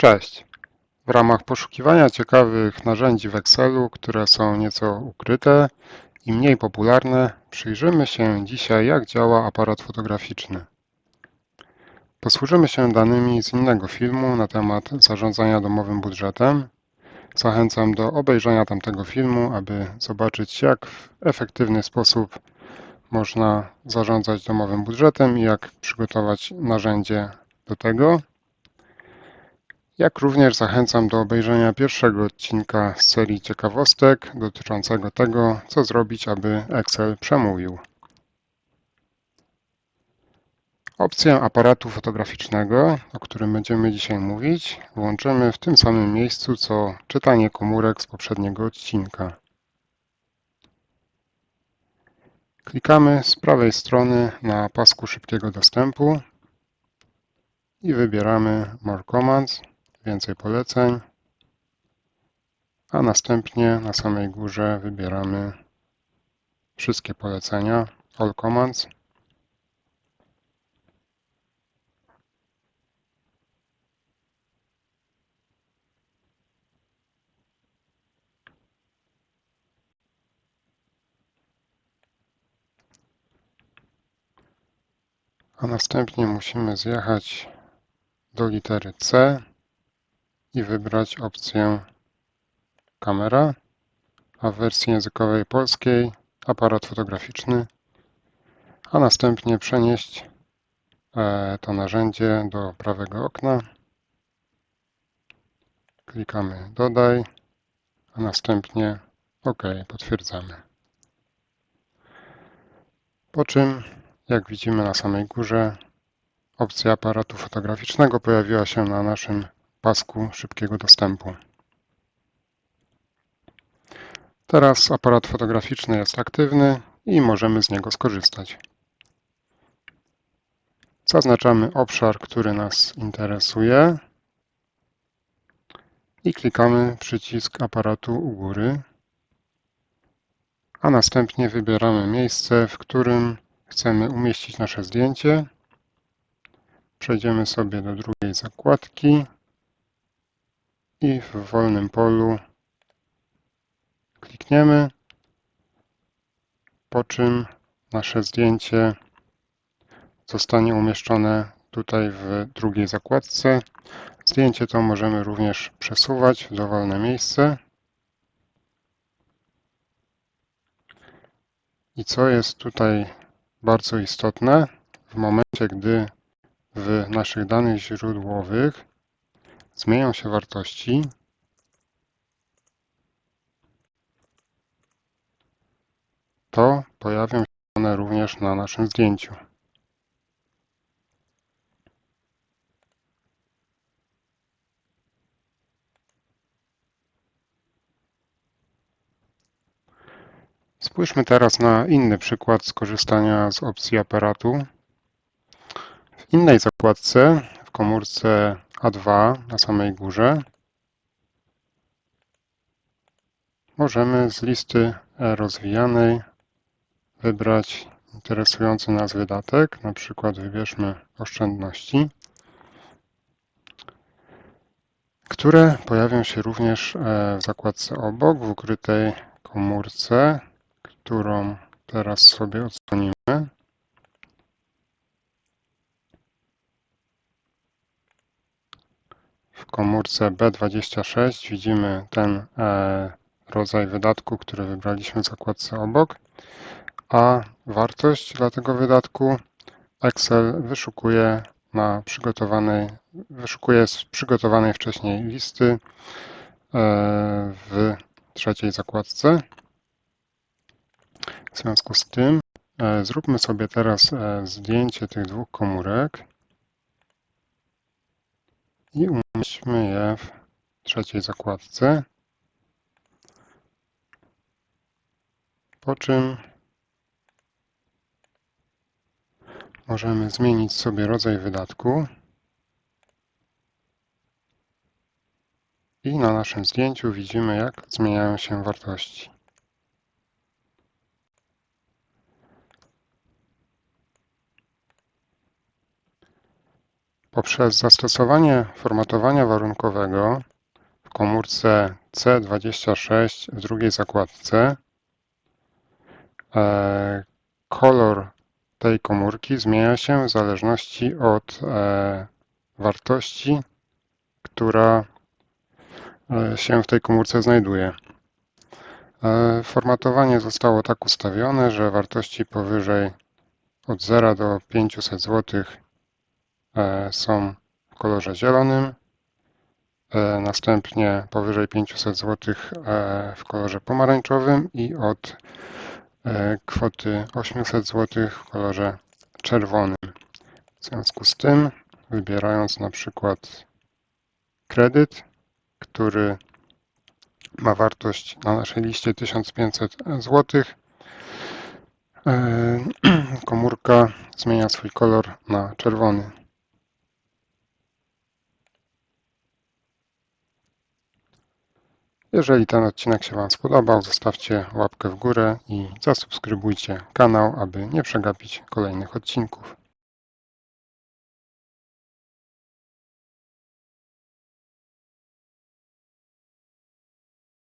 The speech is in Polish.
Cześć! W ramach poszukiwania ciekawych narzędzi w Excelu, które są nieco ukryte i mniej popularne, przyjrzymy się dzisiaj jak działa aparat fotograficzny. Posłużymy się danymi z innego filmu na temat zarządzania domowym budżetem. Zachęcam do obejrzenia tamtego filmu, aby zobaczyć jak w efektywny sposób można zarządzać domowym budżetem i jak przygotować narzędzie do tego. Jak również zachęcam do obejrzenia pierwszego odcinka z serii ciekawostek dotyczącego tego, co zrobić, aby Excel przemówił. Opcję aparatu fotograficznego, o którym będziemy dzisiaj mówić, włączymy w tym samym miejscu, co czytanie komórek z poprzedniego odcinka. Klikamy z prawej strony na pasku szybkiego dostępu i wybieramy More Commands więcej poleceń, a następnie na samej górze wybieramy wszystkie polecenia, All Commands. A następnie musimy zjechać do litery C i wybrać opcję kamera, a w wersji językowej polskiej aparat fotograficzny, a następnie przenieść e, to narzędzie do prawego okna. Klikamy dodaj, a następnie OK, potwierdzamy. Po czym, jak widzimy na samej górze, opcja aparatu fotograficznego pojawiła się na naszym pasku szybkiego dostępu. Teraz aparat fotograficzny jest aktywny i możemy z niego skorzystać. Zaznaczamy obszar, który nas interesuje i klikamy przycisk aparatu u góry, a następnie wybieramy miejsce, w którym chcemy umieścić nasze zdjęcie. Przejdziemy sobie do drugiej zakładki i w wolnym polu klikniemy, po czym nasze zdjęcie zostanie umieszczone tutaj w drugiej zakładce. Zdjęcie to możemy również przesuwać w dowolne miejsce. I co jest tutaj bardzo istotne, w momencie gdy w naszych danych źródłowych zmienią się wartości, to pojawią się one również na naszym zdjęciu. Spójrzmy teraz na inny przykład skorzystania z opcji aparatu. W innej zakładce, w komórce A2 na samej górze, możemy z listy rozwijanej wybrać interesujący nas wydatek, na przykład wybierzmy oszczędności, które pojawią się również w zakładce obok, w ukrytej komórce, którą teraz sobie odsłonimy. W komórce B26 widzimy ten rodzaj wydatku, który wybraliśmy w zakładce obok, a wartość dla tego wydatku? Excel wyszukuje na przygotowanej, wyszukuje z przygotowanej wcześniej listy w trzeciej zakładce. W związku z tym zróbmy sobie teraz zdjęcie tych dwóch komórek i umieśćmy je w trzeciej zakładce. Po czym możemy zmienić sobie rodzaj wydatku i na naszym zdjęciu widzimy jak zmieniają się wartości. Poprzez zastosowanie formatowania warunkowego w komórce C26 w drugiej zakładce e, kolor tej komórki zmienia się w zależności od e, wartości, która e, się w tej komórce znajduje. Formatowanie zostało tak ustawione, że wartości powyżej od 0 do 500 zł są w kolorze zielonym, e, następnie powyżej 500 zł e, w kolorze pomarańczowym i od e, kwoty 800 zł w kolorze czerwonym. W związku z tym, wybierając na przykład kredyt, który ma wartość na naszej liście 1500 zł, e, komórka zmienia swój kolor na czerwony. Jeżeli ten odcinek się Wam spodobał, zostawcie łapkę w górę i zasubskrybujcie kanał, aby nie przegapić kolejnych odcinków.